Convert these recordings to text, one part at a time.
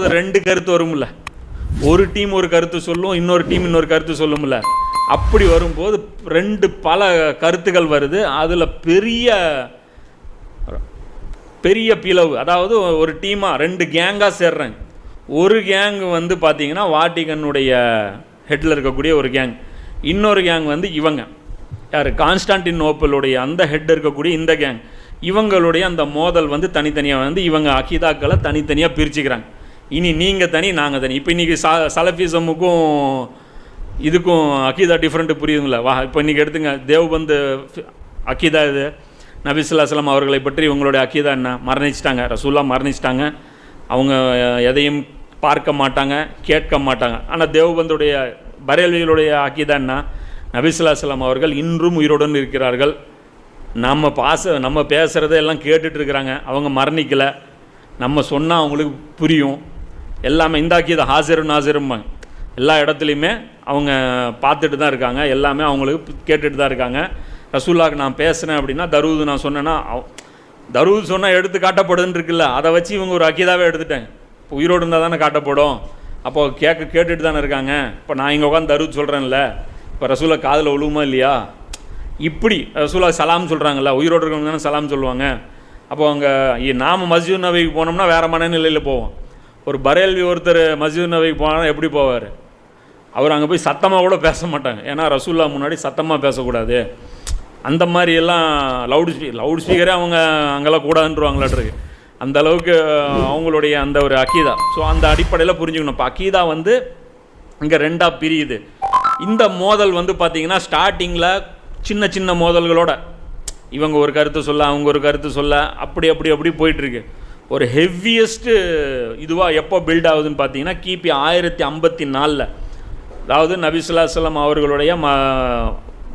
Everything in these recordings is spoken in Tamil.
ரெண்டு கருத்து வரும்ல. ஒரு டீம் ஒரு கருத்து சொல்லும் இன்னொரு டீம் இன்னொரு கருத்து சொல்லும்ல. அப்படி வரும்போது ரெண்டு பல கருத்துக்கள் வருது. அதில் பெரிய பெரிய பிளவு. அதாவது ஒரு டீமாக ரெண்டு கேங்காக சேர்றாங்க ஒரு கேங் வந்து பார்த்தீங்கன்னா வாட்டிகனுடைய ஹெட்டில் இருக்கக்கூடிய ஒரு கேங். இன்னொரு கேங் வந்து இவங்க. யார்? கான்ஸ்டான்டின் நோப்பலுடைய அந்த ஹெட் இருக்கக்கூடிய இந்த கேங். இவங்களுடைய அந்த மோதல் வந்து தனித்தனியாக வந்து இவங்க அகிதாக்களை தனித்தனியாக பிரிச்சுக்கிறாங்க. இனி நீங்கள் தனி நாங்கள் தனி. இப்போ இன்றைக்கி ச சலஃபிசமுக்கும் இதுக்கும் அக்கீதா டிஃப்ரெண்ட்டு புரியுதுங்களா? வா இப்போ இன்றைக்கி எடுத்துங்க. தேவ்பந்து அக்கீதா இது. நபிசுல்லாஸ்லாம் அவர்களை பற்றி இவங்களுடைய அக்கீதா என்ன? மரணிச்சிட்டாங்க. ரசூல்லா மரணிச்சிட்டாங்க. அவங்க எதையும் பார்க்க மாட்டாங்க கேட்க மாட்டாங்க. ஆனால் தேவ்பந்துடைய பரேல்விகளுடைய அக்கீதா என்ன? நபிசுல்லாஸ்லாம் அவர்கள் இன்றும் உயிருடன் இருக்கிறார்கள். நம்ம பாச நம்ம பேசுகிறத எல்லாம் கேட்டுட்ருக்குறாங்க அவங்க மரணிக்கலை. நம்ம சொன்னால் அவங்களுக்கு புரியும். எல்லாமே இந்தாக்கி இதை ஹாசிரும் நாசிரும்பாங்க எல்லா இடத்துலையுமே அவங்க பார்த்துட்டு தான் இருக்காங்க. எல்லாமே அவங்களுக்கு கேட்டுட்டு தான் இருக்காங்க. ரசூல்லாவுக்கு நான் பேசுகிறேன் அப்படின்னா தருவது நான் சொன்னேன்னா தருவது சொன்னால் எடுத்து காட்டப்படுதுன்னு இருக்குல்ல அதை வச்சு இவங்க ஒரு அக்கீதாவே எடுத்துட்டேன். இப்போ உயிரோடு இருந்தால் தானே காட்டப்படும். அப்போது கேட்க கேட்டுட்டு தானே இருக்காங்க. இப்போ நான் இங்கே உட்காந்து தருவது சொல்கிறேன்ல இப்போ ரசூலா காதில் விழுவுமா இல்லையா? இப்படி ரசூலா சலாம் சொல்கிறாங்கல்ல உயிரோடு இருக்கவங்க தானே சலாம் சொல்லுவாங்க. அப்போ அங்கே நாம் மஸ்ஜித் நபிக்கு போனோம்னா வேறு மனநிலையில் போவோம். ஒரு பரேல்வி ஒருத்தர் மஸ்ஜித் நபிக்கு போனால் எப்படி போவார்? அவர் அங்கே போய் சத்தமாக கூட பேச மாட்டாங்க. ஏன்னா ரசூல்லா முன்னாடி சத்தமாக பேசக்கூடாது. அந்த மாதிரி எல்லாம் லவுட் ஸ்பீ லவுட் ஸ்பீக்கரே அவங்க அங்கெல்லாம் கூடாதுன்றவாங்களாட்ருக்கு அந்த அளவுக்கு அவங்களுடைய அந்த ஒரு அக்கீதா ஸோ அந்த அடிப்படையில் புரிஞ்சுக்கணும். இப்போ அக்கீதா வந்து இங்கே ரெண்டாக பிரியுது. இந்த மோதல் வந்து பார்த்திங்கன்னா ஸ்டார்டிங்கில் சின்ன சின்ன மோதல்களோட. இவங்க ஒரு கருத்து சொல்ல அவங்க ஒரு கருத்து சொல்ல அப்படி அப்படி அப்படி போயிட்டுருக்கு ஒரு ஹெவியஸ்ட்டு இதுவாக எப்போ பில்ட் ஆகுதுன்னு பார்த்தீங்கன்னா கிபி ஆயிரத்தி ஐம்பத்தி நாலில். அதாவது நபிசுல்லாசலம் அவர்களுடைய ம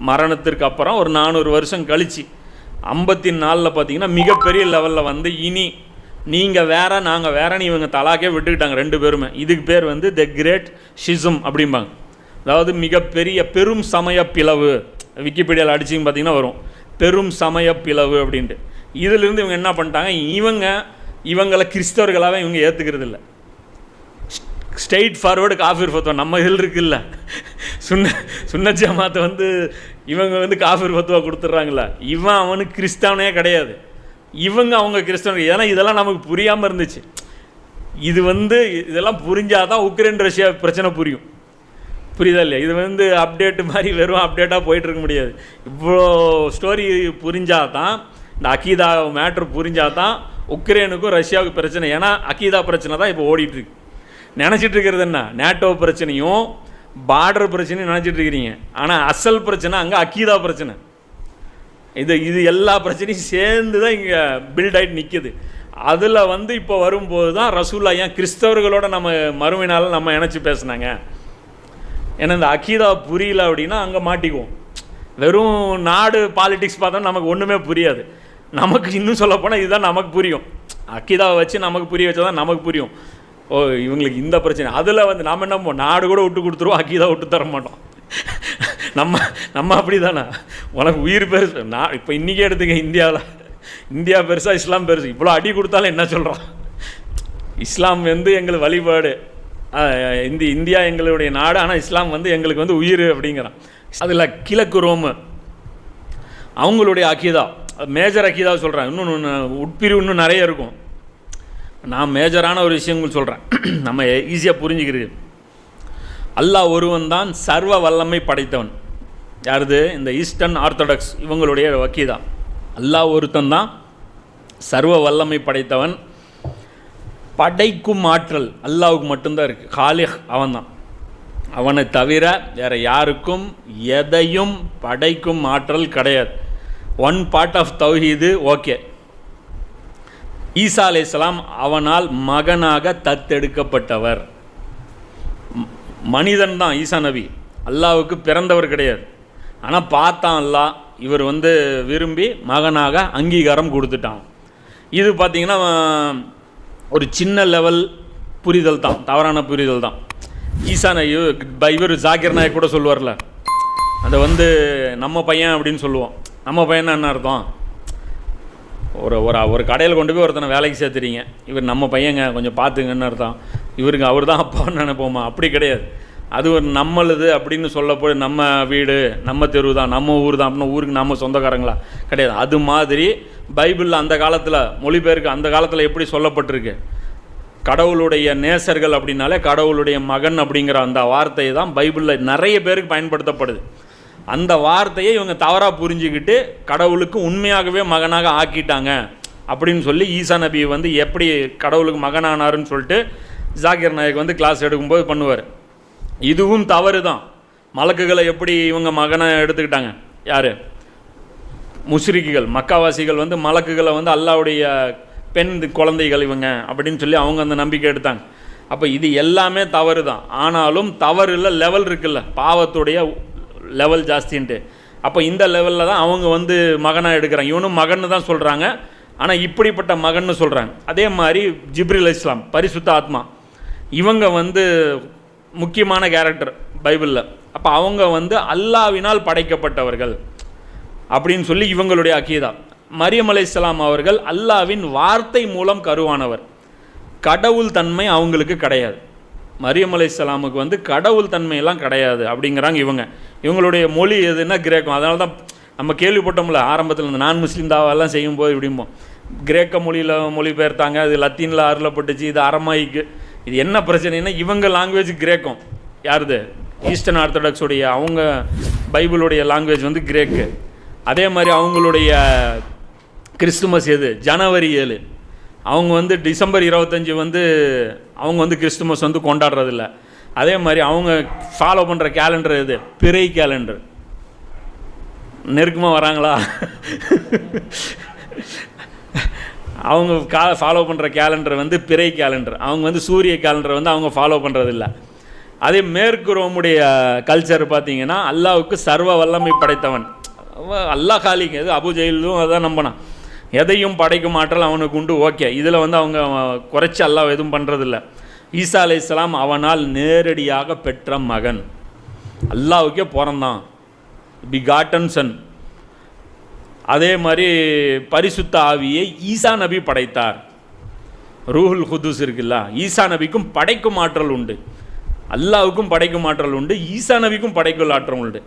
மரணத்திற்கு அப்புறம் ஒரு நானூறு வருஷம் கழிச்சு ஐம்பத்தி நாலில் பார்த்தீங்கன்னா மிகப்பெரிய லெவலில் வந்து இனி நீங்கள் வேற நாங்கள் வேறன்னு இவங்க தலாக்கே விட்டுக்கிட்டாங்க ரெண்டு பேருமே. இதுக்கு பேர் வந்து த கிரேட் ஷிசம் அப்படிம்பாங்க. அதாவது மிகப்பெரிய பெரும் சமய பிளவு. விக்கிபீடியாவில் அடிச்சிங்க பார்த்தீங்கன்னா வரும். பெரும் சமய பிளவு அப்படின்ட்டு. இதிலிருந்து இவங்க என்ன பண்ணிட்டாங்க? இவங்க இவங்களை கிறிஸ்தவர்களாகவே இவங்க ஏற்றுக்கிறது இல்லை ஸ்ட்ரெயிட் ஃபார்வேர்டு காஃபிர் ஃபத்துவா நம்ம இதில் இருக்குல்ல. சுன்ன சுன்ன ஜமாத்தை வந்து இவங்க வந்து காஃபிர் ஃபத்துவா கொடுத்துட்றாங்களா இவன் அவனுக்கு கிறிஸ்தவனே கிடையாது. இவங்க அவங்க கிறிஸ்தவன். ஏன்னா இதெல்லாம் நமக்கு புரியாமல் இருந்துச்சு. இது வந்து இதெல்லாம் புரிஞ்சாதான் உக்ரைன் ரஷ்யா பிரச்சனை புரியும். புரியுதா இல்லையா? இது வந்து அப்டேட் மாதிரி வெறும் அப்டேட்டாக போயிட்டு இருக்க முடியாது. இவ்வளோ ஸ்டோரி புரிஞ்சாதான் இந்த அக்கீதா மேட்ரு புரிஞ்சாதான் உக்ரைனுக்கும் ரஷ்யாவுக்கும் பிரச்சனை. ஏன்னா அக்கீதா பிரச்சனை தான் இப்போ ஓடிட்டுருக்கு. நினச்சிட்டு இருக்கிறது என்ன? நேட்டோ பிரச்சனையும் பார்டர் பிரச்சனையும் நினச்சிட்டு இருக்கிறீங்க ஆனால் அசல் பிரச்சனை அங்கே அக்கீதா பிரச்சனை. இது இது எல்லா பிரச்சனையும் சேர்ந்து தான் இங்கே பில்ட் ஆகிட்டு நிற்கிது அதில் வந்து இப்போ வரும்போது தான் ரசூல்லா ஏன் கிறிஸ்தவர்களோட நம்ம மறுமையினால நம்ம இணைச்சி பேசுனாங்க? ஏன்னா இந்த அக்கீதா புரியல அப்படின்னா அங்கே மாட்டிக்குவோம். வெறும் நாடு பாலிடிக்ஸ் பார்த்தா நமக்கு ஒன்றுமே புரியாது. நமக்கு இன்னும் சொல்லப்போனால் இதுதான் நமக்கு புரியும். அக்கிதாவை வச்சு நமக்கு புரிய வச்சா தான் நமக்கு புரியும். ஓ இவங்களுக்கு இந்த பிரச்சனை. அதில் வந்து நாம் என்ன பண்ணுவோம்? நாடு கூட விட்டு கொடுத்துருவோம் அக்கிதா விட்டு தர மாட்டோம். நம்ம நம்ம அப்படி தானே உனக்கு உயிர் பெருசு. நான் இப்போ இன்றைக்கே எடுத்துங்க இந்தியாவில். இந்தியா பெருசா இஸ்லாம் பெருசு. இவ்வளோ அடி கொடுத்தாலும் என்ன சொல்கிறோம் இஸ்லாம் வந்து எங்களுக்கு வழிபாடு. இந்த இந்தியா எங்களுடைய நாடு. ஆனால் இஸ்லாம் வந்து எங்களுக்கு வந்து உயிர் அப்படிங்கிறான். அதில் கிழக்கு ரோமு. அவங்களுடைய அக்கிதா மேஜர் அக்கீதா சொல்கிறேன் இன்னும் உட்பிரிவு இன்னும் நிறைய இருக்கும். நான் மேஜரான ஒரு விஷயங்கள் சொல்கிறேன் நம்ம ஈஸியாக புரிஞ்சுக்கிறது. அல்லாஹ் ஒருவன் தான் சர்வ வல்லமை படைத்தவன். யாருது? இந்த ஈஸ்டர்ன் ஆர்த்தடாக்ஸ் இவங்களுடைய வக்கீதா அல்லாஹ் ஒருத்தன் தான் சர்வ வல்லமை படைத்தவன். படைக்கும் ஆற்றல் அல்லாவுக்கு மட்டும்தான் இருக்குது காலிஹ் அவன்தான் அவனை தவிர வேறு யாருக்கும் எதையும் படைக்கும் ஆற்றல் கிடையாது. ஒன் பார்ட் ஆஃப் தௌஹீது ஓகே ஈசா இஸ்லாம் அவனால் மகனாக தத்தெடுக்கப்பட்டவர். மனிதன் தான் ஈசா நபி. அல்லாவுக்கு பிறந்தவர் கிடையாது. ஆனால் பார்த்தான் அல்லாஹ் இவர் வந்து விரும்பி மகனாக அங்கீகாரம் கொடுத்துட்டான். இது பார்த்திங்கன்னா ஒரு சின்ன லெவல் புரிதல் தான் தவறான புரிதல் தான். ஈசா நபி ப- இவர் ஜாகிர் நாயக் கூட சொல்லுவார்ல. அதை வந்து நம்ம பையன் அப்படின்னு சொல்லுவோம் நம்ம பையனா என்ன அர்த்தம்? ஒரு ஒரு ஒரு கடையில் கொண்டு போய் ஒருத்தனை வேலைக்கு சேர்த்துறீங்க இவர் நம்ம பையங்க கொஞ்சம் பார்த்துங்கன்னு அர்த்தம். இவருக்கு அவர் தான் அப்பான்னு நினைப்போமா? அப்படி கிடையாது. அது ஒரு நம்மளுது அப்படின்னு சொல்லப்போ நம்ம வீடு நம்ம தெரு தான் நம்ம ஊர் தான் அப்படின்னு ஊருக்கு நம்ம சொந்தக்காரங்களா? கிடையாது. அது மாதிரி பைபிளில் அந்த காலத்தில் மொழிபெயர்க்கு அந்த காலத்தில் எப்படி சொல்லப்பட்டிருக்கு? கடவுளுடைய நேசர்கள் அப்படின்னாலே கடவுளுடைய மகன் அப்படிங்கிற அந்த வார்த்தை தான் பைபிளில் நிறைய பேருக்கு பயன்படுத்தப்படுது. அந்த வார்த்தையை இவங்க தவறாக புரிஞ்சுக்கிட்டு கடவுளுக்கு உண்மையாகவே மகனாக ஆக்கிட்டாங்க அப்படின்னு சொல்லி ஈசா நபி வந்து எப்படி கடவுளுக்கு மகனானாருன்னு சொல்லிட்டு ஜாகிர் நாயக் வந்து கிளாஸ் எடுக்கும்போது பண்ணுவார். இதுவும் தவறு தான் மலக்குகளை எப்படி இவங்க மகனை எடுத்துக்கிட்டாங்க? யார்? முஸ்ரிக்குகள் மக்காவாசிகள் வந்து மலக்குகளை வந்து அல்லாவுடைய பெண் குழந்தைகள் இவங்க அப்படின்னு சொல்லி அவங்க அந்த நம்பிக்கை எடுத்தாங்க. அப்போ இது எல்லாமே தவறு தான் ஆனாலும் தவறில் லெவல் இருக்குல்ல. பாவத்துடைய லெவல் ஜாஸ்தின்ட்டு. அப்போ இந்த லெவலில் தான் அவங்க வந்து மகனாக எடுக்கிறாங்க. இவனும் மகன்னு தான் சொல்கிறாங்க ஆனால் இப்படிப்பட்ட மகன்னு சொல்கிறாங்க அதே மாதிரி ஜிப்ரில் இஸ்லாம் பரிசுத்த ஆத்மா. இவங்க வந்து முக்கியமான கேரக்டர் பைபிளில். அப்போ அவங்க வந்து அல்லாவினால் படைக்கப்பட்டவர்கள். அப்படின்னு சொல்லி இவங்களுடைய அக்கீதா மரியம் அலைஹிஸ்ஸலாம் அவர்கள் அல்லாவின் வார்த்தை மூலம் கருவானவர். கடவுள் தன்மை அவங்களுக்கு கிடையாது. மரியம் சலாமுக்கு வந்து கடவுள் தன்மையெல்லாம் கிடையாது அப்படிங்கிறாங்க இவங்க. இவங்களுடைய மொழி எதுன்னா கிரேக்கம். அதனால தான் நம்ம கேள்விப்பட்டோம்ல ஆரம்பத்தில் இந்த நான் முஸ்லீம் தாவாலாம் செய்யும்போது இப்படிம்போம். கிரேக்க மொழியில் மொழிபெயர்த்தாங்க அது லத்தீனில் அருளப்பட்டுச்சு இது அரமாய்க்கு. இது என்ன பிரச்சனைனா இவங்க லாங்குவேஜ் கிரேக்கம். யாருது? ஈஸ்டர்ன் ஆர்த்தடாக்ஸுடைய அவங்க பைபிளுடைய லாங்குவேஜ் வந்து கிரேக்கு. அதே மாதிரி அவங்களுடைய கிறிஸ்துமஸ் எது? ஜனவரி ஏழு. அவங்க வந்து டிசம்பர் இருபத்தஞ்சி வந்து அவங்க வந்து கிறிஸ்துமஸ் வந்து கொண்டாடுறதில்ல. அதே மாதிரி அவங்க ஃபாலோ பண்ணுற கேலண்டர் இது பிறை கேலண்டர் நெருக்கமாக வராங்களா? அவங்க கா ஃபாலோ பண்ணுற கேலண்டர் வந்து பிறை கேலண்டர் அவங்க வந்து சூரிய கேலண்டர் வந்து அவங்க ஃபாலோ பண்ணுறதில்ல அதே மேற்கு ரோமுடைய கல்ச்சர் பார்த்தீங்கன்னா அல்லாவுக்கு சர்வ வல்லமை படைத்தவன். அல்லா அல்லாஹ் காலிங்க எது? அபு ஜெயிலும் அதான் நம்பினான். எதையும் படைக்கும் ஆற்றல் அவனுக்கு உண்டு. ஓகே இதில் வந்து அவங்க குறைச்சி அல்லாஹ் எதுவும் பண்ணுறதில்ல ஈசா அலை இஸ்லாம் அவனால் நேரடியாக பெற்ற மகன். அல்லாவுக்கே பிறந்தான். Begotten son. அதே மாதிரி பரிசுத்த ஆவியை ஈசா நபி படைத்தார். ரூஹுல் ஹுதுஸ் இருக்குல்ல ஈசா நபிக்கும் படைக்கும் ஆற்றல் உண்டு. அல்லாவுக்கும் படைக்கும் ஆற்றல் உண்டு ஈசா நபிக்கும் படைக்கும் ஆற்றல் உண்டு.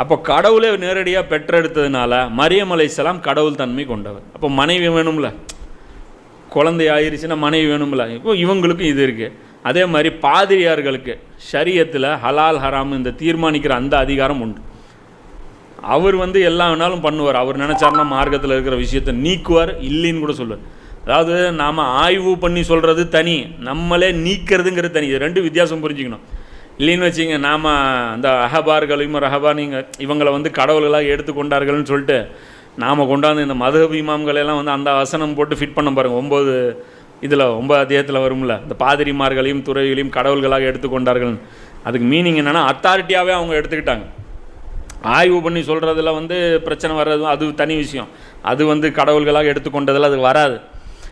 அப்போ கடவுளே நேரடியாக பெற்றெடுத்ததுனால மரியம் அலைசலாம் கடவுள் தன்மை கொண்டவர். அப்போ மனைவி வேணும்ல? குழந்தை ஆயிருச்சுன்னா மனைவி வேணும்ல? இப்போ இவங்களுக்கும் இது இருக்குது அதே மாதிரி பாதிரியார்களுக்கு ஷரியத்தில் ஹலால் ஹராம் இந்த தீர்மானிக்கிற அந்த அதிகாரம் உண்டு. அவர் வந்து எல்லா வேணாலும் பண்ணுவார். அவர் நினச்சாருன்னா மார்க்கத்தில் இருக்கிற விஷயத்தை நீக்குவார் இல்லைன்னு கூட சொல்லுவார். அதாவது நாம் ஆய்வு பண்ணி சொல்கிறது தனி நம்மளே நீக்கிறதுங்கிறது தனி. இது ரெண்டு வித்தியாசம் புரிஞ்சுக்கணும். இல்லைன்னு வச்சுங்க நாம் அந்த அஹபார்களையும் ரஹபானிங்க இவங்களை வந்து கடவுள்களாக எடுத்துக்கொண்டார்கள்னு சொல்லிட்டு நாம் கொண்டாந்து இந்த மதுஹப் இமாம்களெல்லாம் வந்து அந்த வசனம் போட்டு ஃபிட் பண்ண பாருங்கள் ஒம்பது இதில் ஒன்பது அத்தியாயத்தில் வரும்ல இந்த பாதிரிமார்களையும் துறவிகளையும் கடவுள்களாக எடுத்துக்கொண்டார்கள் அதுக்கு மீனிங் என்னென்னா அத்தாரிட்டியாகவே அவங்க எடுத்துக்கிட்டாங்க. ஆய்வு பண்ணி சொல்கிறதுல வந்து பிரச்சனை வர்றது அது தனி விஷயம். அது வந்து கடவுள்களாக எடுத்துக்கொண்டதில் அது வராது.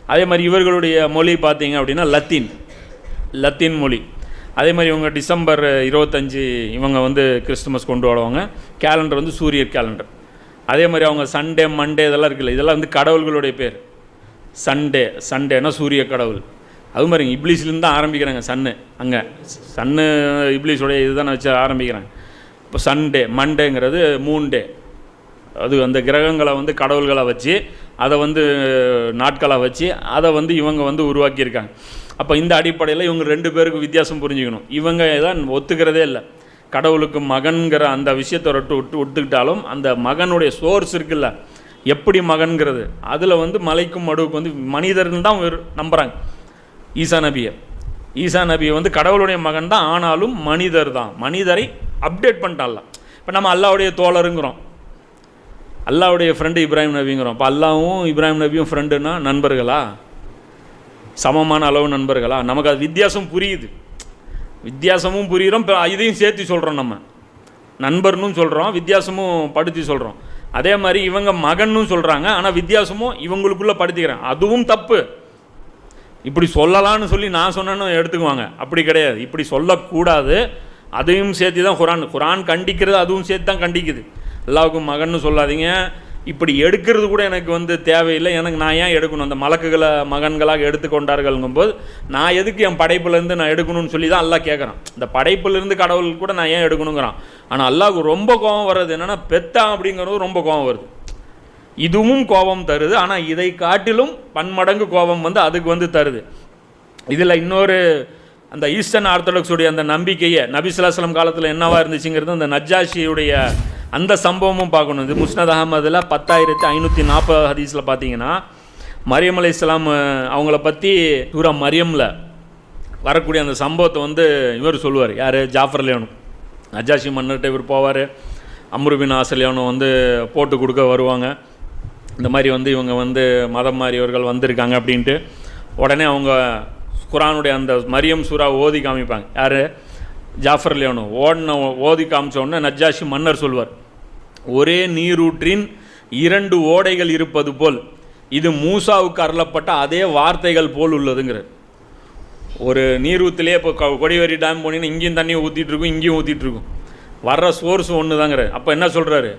அதே மாதிரி இவர்களுடைய மொழி பார்த்தீங்க அப்படின்னா லத்தீன். லத்தீன் மொழி. அதே மாதிரி இவங்க டிசம்பர் இருபத்தஞ்சி இவங்க வந்து கிறிஸ்துமஸ் கொண்டு வருவாங்க. கேலண்டர் வந்து சூரிய கேலண்டர் அதே மாதிரி அவங்க சண்டே மண்டே இதெல்லாம் இருக்குல்ல இதெல்லாம் வந்து கடவுள்களுடைய பேர். சண்டே சண்டேனா சூரிய கடவுள். அது மாதிரி இப்ளீஸ்லேருந்து தான் ஆரம்பிக்கிறாங்க சன்னு அங்கே. சன்னு இப்ளீஸோடைய இதுதான் வச்சு ஆரம்பிக்கிறாங்க இப்போ சண்டே மண்டேங்கிறது மூன் டே அது அந்த கிரகங்களை வந்து கடவுள்களை வச்சு அதை வந்து நாட்களாக வச்சு அதை வந்து இவங்க வந்து உருவாக்கியிருக்காங்க. அப்போ இந்த அடிப்படையில் இவங்க ரெண்டு பேருக்கு வித்தியாசம் புரிஞ்சுக்கணும். இவங்க தான் ஒத்துக்கிறதே இல்லை. கடவுளுக்கு மகன்கிற அந்த விஷயத்தை விட்டு விட்டு விட்டுக்கிட்டாலும் அந்த மகனுடைய சோர்ஸ் இருக்குல்ல. எப்படி மகன்கிறது? அதில் வந்து மலைக்கும் மடுவுக்கு வந்து மனிதர்கள் தான் நம்புகிறாங்க ஈசா நபியை. ஈசா நபியை வந்து கடவுளுடைய மகன் தான் ஆனாலும் மனிதர் தான். மனிதரை அப்டேட் பண்ணிட்டான்ல. இப்போ நம்ம அல்லாவுடைய தோழருங்கிறோம். அல்லாவுடைய ஃப்ரெண்டு இப்ராஹிம் நபிங்கிறோம். இப்போ அல்லாவும் இப்ராஹிம் நபியும் ஃப்ரெண்டுனா நண்பர்களா? சமமான அளவு நண்பர்களா? நமக்கு அது வித்தியாசம் புரியுது. வித்தியாசமும் புரிகிறோம் இப்போ இதையும் சேர்த்து சொல்கிறோம் நம்ம. நண்பர்னும் சொல்கிறோம் வித்தியாசமும் படுத்தி சொல்கிறோம் அதே மாதிரி இவங்க மகன்னும் சொல்கிறாங்க ஆனால் வித்தியாசமும் இவங்களுக்குள்ளே படுத்திக்கிறேன் அதுவும் தப்பு. இப்படி சொல்லலாம்னு சொல்லி நான் சொன்னேன்னு எடுத்துக்குவாங்க. அப்படி கிடையாது. இப்படி சொல்லக்கூடாது. அதையும் சேர்த்து தான் குரான். குரான் கண்டிக்கிறது அதுவும் சேர்த்து தான் கண்டிக்குது. அல்லாவுக்கு மகன்னு சொல்லாதீங்க. இப்படி எடுக்கிறது கூட எனக்கு வந்து தேவையில்லை. எனக்கு நான் ஏன் எடுக்கணும்? அந்த மலக்குகளை மகன்களாக எடுத்துக்கொண்டார்கள்ங்கும்போது நான் எதுக்கு என் படைப்புலேருந்து நான் எடுக்கணும்னு சொல்லி தான் அல்லாஹ் கேட்குறான். இந்த படைப்புலேருந்து கடவுள் கூட நான் ஏன் எடுக்கணுங்கிறான். ஆனால் அல்லாவுக்கு ரொம்ப கோபம் வர்றது என்னென்னா பெத்தான் அப்படிங்கிறது ரொம்ப கோபம் வருது. இதுவும் கோபம் தருது. ஆனால் இதை காட்டிலும் பன்மடங்கு கோபம் வந்து அதுக்கு வந்து தருது. இதில் இன்னொரு அந்த ஈஸ்டர்ன் ஆர்த்தடாக்ஸுடைய அந்த நம்பிக்கையை நபிசுலாசலம் காலத்தில் என்னவாக இருந்துச்சுங்கிறது அந்த நஜ்ஜாஷியுடைய அந்த சம்பவமும் பார்க்கணும். இது முஸ்னத் அகமதில் பத்தாயிரத்தி ஐநூற்றி நாற்பது ஹதீஸில் பார்த்தீங்கன்னா மரியம் அலி இஸ்லாம் அவங்கள பற்றி சூரா மரியமில் வரக்கூடிய அந்த சம்பவத்தை வந்து இவர் சொல்லுவார். யார்? ஜாஃபர் லியோனும் அஜாஷி மன்னர்கிட்ட இவர் போவார். அம்ருபின் ஆசலியானும் வந்து போட்டு கொடுக்க வருவாங்க. இந்த மாதிரி வந்து இவங்க வந்து மதம் மாறியவர்கள் வந்திருக்காங்க அப்படின்ட்டு உடனே அவங்க குரானுடைய அந்த மரியம் சூறா ஓதி காமிப்பாங்க. யார்? ஜாஃபர் லியோனு. ஓடின ஓதி காமிச்சோடனே நஜ்ஜாஷி மன்னர் சொல்வார் ஒரே நீரூற்றின் இரண்டு ஓடைகள் இருப்பது போல் இது மூசாவுக்கு அருளப்பட்ட அதே வார்த்தைகள் போல் உள்ளதுங்கிறார். ஒரு நீரூத்திலே இப்போ கொடிவேரி டேம் போனீங்கன்னா இங்கேயும் தண்ணி ஊற்றிட்டுருக்கும் இங்கேயும் ஊற்றிட்டுருக்கும் வர்ற சோர்ஸ் ஒன்று தாங்கிற அப்போ என்ன சொல்கிறாரு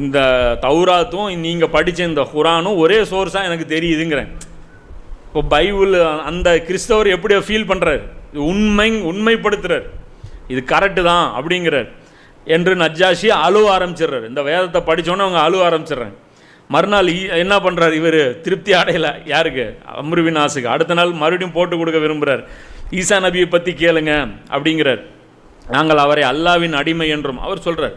இந்த தௌராத்தும் நீங்கள் படித்த இந்த குரானும் ஒரே சோர்ஸாக எனக்கு தெரியுதுங்கிறேன். இப்போ பைபிள் அந்த கிறிஸ்தவர் எப்படி ஃபீல் பண்ணுறாரு உண்மை உண்மைப்படுத்துகிறார் இது கரெக்டு தான் அப்படிங்கிறார். என்று நஜ்ஜாஷி அழுவ ஆரம்பிச்சிடுறாரு. இந்த வேதத்தை படித்தோன்னே அவங்க அழுவ ஆரம்பிச்சிடுறாங்க. மறுநாள் என்ன பண்ணுறாரு இவர்? திருப்தி அடையலை. யாருக்கு? அம்ருவின் ஆசுக்கு அடுத்த நாள் மறுபடியும் போட்டு கொடுக்க விரும்புகிறார் ஈசா நபியை பற்றி கேளுங்க அப்படிங்கிறார். நாங்கள் அவரை அல்லாவின் அடிமை என்றும் அவர் சொல்கிறார்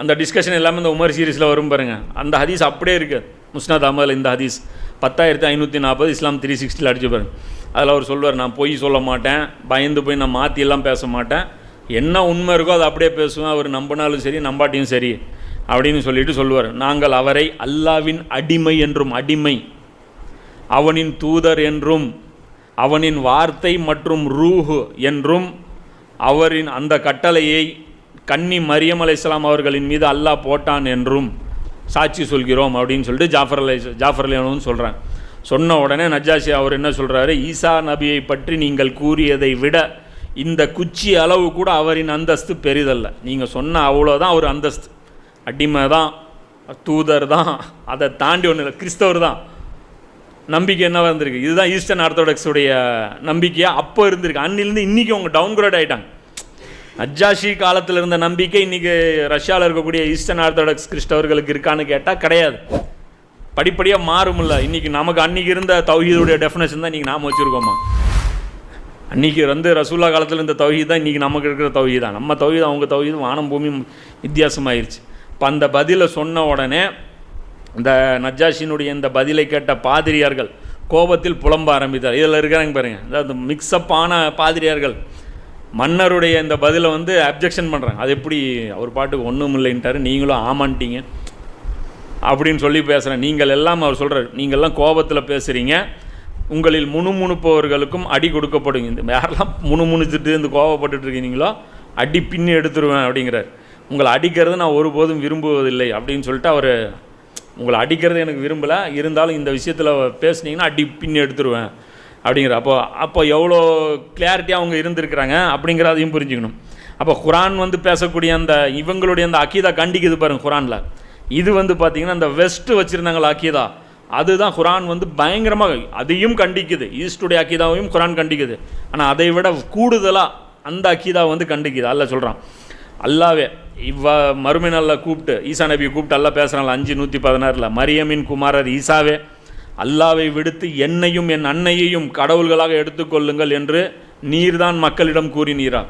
அந்த டிஸ்கஷன் எல்லாமே இந்த உமர் சீரீஸில் வரும் பாருங்க. அந்த ஹதீஸ் அப்படியே இருக்குது முஸ்னாத் அமல் இந்த ஹதீஸ். பத்தாயிரத்தி ஐநூற்றி நாற்பது இஸ்லாம் த்ரீ சிக்ஸ்டியில் அடிச்சு பாருங்க. அதில் அவர் சொல்வார் நான் பொய் சொல்ல மாட்டேன். பயந்து போய் நான் மாற்றியெல்லாம் பேச மாட்டேன். என்ன உண்மை இருக்கோ அதை அப்படியே பேசுவேன். அவர் நம்பினாலும் சரி நம்பாட்டியும் சரி அப்படின்னு சொல்லிட்டு சொல்லுவார். நாங்கள் அவரை அல்லாவின் அடிமை என்றும் அடிமை. அவனின் தூதர் என்றும் அவனின் வார்த்தை மற்றும் ரூஹு என்றும் அவரின் அந்த கட்டளையை கன்னி மரியம் இஸ்லாம் அவர்களின் மீது அல்லாஹ் போட்டான் என்றும் சாட்சி சொல்கிறோம் அப்படின்னு சொல்லிட்டு ஜாஃபர் அலை ஜாஃபர் அலியானு சொல்கிறேன் சொன்ன உடனே நஜாஷி அவர் என்ன சொல்கிறாரு ஈசா நபியை பற்றி நீங்கள் கூறியதை விட இந்த குச்சி அளவு கூட அவரின் அந்தஸ்து பெரிதல்ல. நீங்கள் சொன்ன அவ்வளோதான் அவர் அந்தஸ்து. அடிமை தான் தூதர் தான் அதை தாண்டி ஒன்றும் இல்லை கிறிஸ்தவர் தான் நம்பிக்கை என்ன வந்திருக்கு? இதுதான் ஈஸ்டர்ன் ஆர்த்தோடாக்ஸுடைய நம்பிக்கையாக அப்போ இருந்திருக்கு. அன்னிலேருந்து இன்றைக்கி அவங்க டவுன்கிரேட் ஆகிட்டாங்க அஜாஷி காலத்தில் இருந்த நம்பிக்கை இன்றைக்கி ரஷ்யாவில் இருக்கக்கூடிய ஈஸ்டர்ன் ஆர்த்தோடாக்ஸ் கிறிஸ்தவர்களுக்கு இருக்கான்னு கேட்டால் கிடையாது. படிப்படியாக மாறும்ல. இன்றைக்கி நமக்கு அன்றைக்கி இருந்த தௌஹீதுடைய டெஃபினேஷன் தான் இன்றைக்கி நாம் வச்சுருக்கோமா? அன்றைக்கி வந்து ரசூல்லா காலத்தில் இருந்த தௌஹீத் தான் இன்றைக்கி நமக்கு இருக்கிற தௌஹீத் தான். நம்ம தௌஹீத் அவங்க தௌஹீத் வானம் பூமி வித்தியாசமாயிருச்சு. இப்போ அந்த பதிலை சொன்ன உடனே இந்த நஜாஷினுடைய இந்த பதிலை கேட்ட பாதிரியார்கள் கோபத்தில் புலம்ப ஆரம்பித்தார். இதில் இருக்கிறாங்க பாருங்க. அதாவது மிக்சப் ஆன பாதிரியார்கள். மன்னருடைய இந்த பதிலை வந்து அப்ஜெக்ஷன் பண்ணுறாங்க அது எப்படி அவர் பாட்டுக்கு ஒன்றும் இல்லைன்ட்டார். நீங்களும் ஆமான்ட்டீங்க. அப்படின்னு சொல்லி பேசுகிறேன் நீங்கள் எல்லாம் அவர் சொல்கிறார் நீங்கள்லாம் கோபத்தில் பேசுகிறீங்க உங்களில் முணுமுணுப்பவர்களுக்கும் அடி கொடுக்கப்படும் இந்த யாரெல்லாம் முணுமுணுத்துட்டு இந்த கோவப்பட்டுட்டு இருக்கீங்களோ அடி பின்னி எடுத்துருவேன் அப்படிங்கிறார். உங்களை அடிக்கிறது நான் ஒருபோதும் விரும்புவதில்லை அப்படின்னு சொல்லிட்டு அவர் உங்களை அடிக்கிறது எனக்கு விரும்பலை. இருந்தாலும் இந்த விஷயத்தில் பேசுனீங்கன்னா அடி பின்னி எடுத்துருவேன் அப்படிங்கிற அப்போ அப்போ எவ்வளோ கிளாரிட்டியாக அவங்க இருந்திருக்கிறாங்க அப்படிங்கிறதையும் புரிஞ்சுக்கணும். அப்போ குரான் வந்து பேசக்கூடிய அந்த இவங்களுடைய அந்த அக்கீதா கண்டிக்குது பாருங்க குரானில். இது வந்து பார்த்திங்கன்னா அந்த வெஸ்ட்டு வச்சுருந்தாங்களா அக்கீதா அதுதான் குரான் வந்து பயங்கரமாக அதையும் கண்டிக்குது. ஈஸ்டுடைய அக்கீதாவையும் குரான் கண்டிக்குது. ஆனால் அதை விட கூடுதலாக அந்த அக்கீதா வந்து கண்டிக்குது. அல்ல சொல்கிறான் அல்லாவே இவ்வ மறுமை கூப்பிட்டு ஈசா நபியை கூப்பிட்டு அல்லா பேசுகிறாள் அஞ்சு நூற்றி பதினாறில் மரியமின் குமாரர் ஈசாவே அல்லாவை விடுத்து என்னையும் என் அன்னையையும் கடவுள்களாக எடுத்துக்கொள்ளுங்கள் என்று நீர்தான் மக்களிடம் கூறினீரா?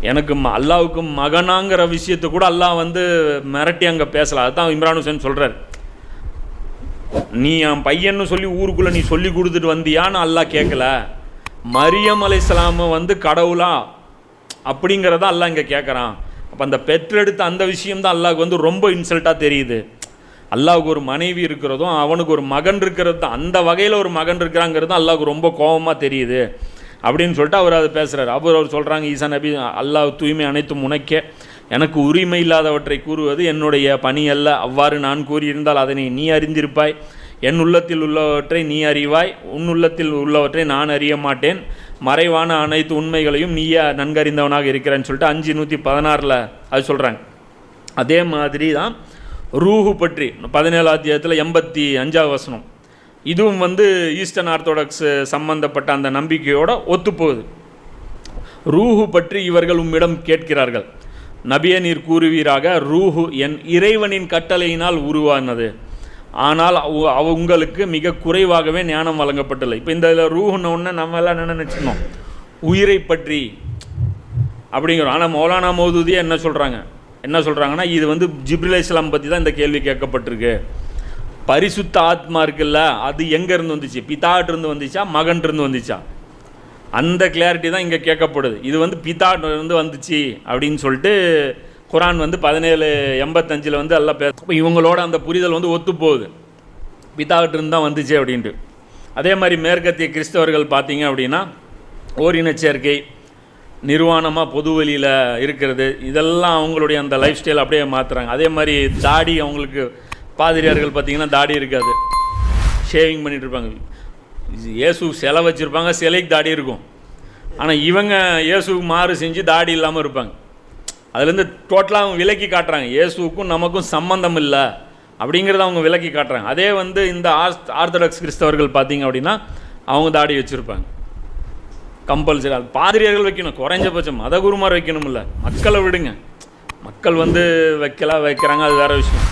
எனக்கு ம- அல்லாவுக்கு மகனாங்கிற விஷயத்தை கூட அல்லாஹ் வந்து மிரட்டி அங்கே பேசலாம் அதுதான் இம்ரான் ஹுசேன் சொல்கிறார் நீ என் பையன்னு சொல்லி ஊருக்குள்ளே நீ சொல்லி கொடுத்துட்டு வந்தியான்னு அல்லாஹ் கேட்கல மரியம் அலைஹிஸ்ஸலாம வந்து கடவுளா? அப்படிங்கிறத அல்லாஹ் இங்கே கேட்குறான் அப்போ அந்த பெற்றெடுத்த அந்த விஷயம்தான் அல்லாவுக்கு வந்து ரொம்ப இன்சல்ட்டாக தெரியுது. அல்லாவுக்கு ஒரு மனைவி இருக்கிறதும் அவனுக்கு ஒரு மகன் இருக்கிறது தான் அந்த வகையில் ஒரு மகன் இருக்கிறாங்கிறது அல்லாவுக்கு ரொம்ப கோபமாக தெரியுது. அப்படின்னு சொல்லிட்டு அவர் அதை பேசுகிறார் அவர் அவர் சொல்கிறாங்க ஈசா நபி அல்லாஹ் தூய்மை அனைத்தும் உனக்கே. எனக்கு உரிமை இல்லாதவற்றை கூறுவது என்னுடைய பணி அல்ல. அவ்வாறு நான் கூறியிருந்தால் அதனை நீ அறிந்திருப்பாய். என் உள்ளத்தில் உள்ளவற்றை நீ அறிவாய். உன் உள்ளத்தில் உள்ளவற்றை நான் அறிய மாட்டேன். மறைவான அனைத்து உண்மைகளையும் நீயே நன்கறிந்தவனாக இருக்கிறேன்னு சொல்லிட்டு அஞ்சு நூற்றி பதினாறில் அது சொல்கிறாங்க அதே மாதிரி தான் ரூஹு பற்றி பதினேழாம் அத்தியாயத்தில் எண்பத்தி அஞ்சாவது வசனம். இதுவும் வந்து ஈஸ்டர்ன் ஆர்த்தோடாக்ஸ் சம்பந்தப்பட்ட அந்த நம்பிக்கையோடு ஒத்துப்போகுது. ரூஹு பற்றி இவர்கள் உம்மிடம் கேட்கிறார்கள். நபிய நீர் கூறுவீராக ரூஹு என் இறைவனின் கட்டளையினால் உருவானது. ஆனால் அவங்களுக்கு மிக குறைவாகவே ஞானம் வழங்கப்பட்டுள்ளது. இப்போ இந்த இதில் ரூஹுன்னு ஒன்று நம்ம எல்லாம் என்ன நினச்சிக்கணும் உயிரை பற்றி அப்படிங்கிறோம் ஆனால் மௌலானா மௌதூதியாக என்ன சொல்கிறாங்க என்ன சொல்கிறாங்கன்னா இது வந்து ஜிப்ரில் இஸ்லாம் பற்றி தான் இந்த கேள்வி கேட்கப்பட்டிருக்கு. பரிசுத்த ஆத்மா இருக்குல்ல அது எங்கேருந்து வந்துச்சு? பிதாட்டிருந்து வந்துச்சா? மகன்கிட்டருந்து வந்துச்சா? அந்த கிளாரிட்டி தான் இங்கே கேட்கப்படுது. இது வந்து பிதாட்டிருந்து வந்துச்சு அப்படின்னு சொல்லிட்டு குரான் வந்து பதினேழு எண்பத்தஞ்சில் வந்து எல்லாம் பேச இப்போ இவங்களோட அந்த புரிதல் வந்து ஒத்து போகுது. பிதாட்டிருந்து தான் வந்துச்சு அப்படின்ட்டு. அதே மாதிரி மேற்கத்திய கிறிஸ்தவர்கள் பார்த்தீங்க அப்படின்னா ஓரின சேர்க்கை நிர்வாணமாக பொது வழியில் இருக்கிறது இதெல்லாம் அவங்களுடைய அந்த லைஃப் ஸ்டைல் அப்படியே மாற்றுறாங்க அதே மாதிரி தாடி அவங்களுக்கு பாதிரியார்கள் பார்த்தீங்கன்னா தாடி இருக்காது. ஷேவிங் பண்ணிகிட்டு இருப்பாங்க. இயேசு சிலை வச்சுருப்பாங்க சிலைக்கு தாடி இருக்கும். ஆனால் இவங்க இயேசுக்கு மாறு செஞ்சு தாடி இல்லாமல் இருப்பாங்க. அதுலேருந்து டோட்டலாக அவங்க விலக்கி காட்டுறாங்க. இயேசுக்கும் நமக்கும் சம்பந்தம் இல்லை அப்படிங்கிறத அவங்க விலக்கி காட்டுறாங்க. அதே வந்து இந்த ஆர்த் ஆர்த்தடாக்ஸ் கிறிஸ்தவர்கள் பார்த்தீங்க அப்படின்னா அவங்க தாடி வச்சுருப்பாங்க. கம்பல்சரி அது பாதிரியர்கள் வைக்கணும் குறைஞ்சபட்சம். மத குருமார் வைக்கணும்ல. மக்களை விடுங்க. மக்கள் வந்து வைக்கலாம் வைக்கிறாங்க அது வேறு விஷயம்.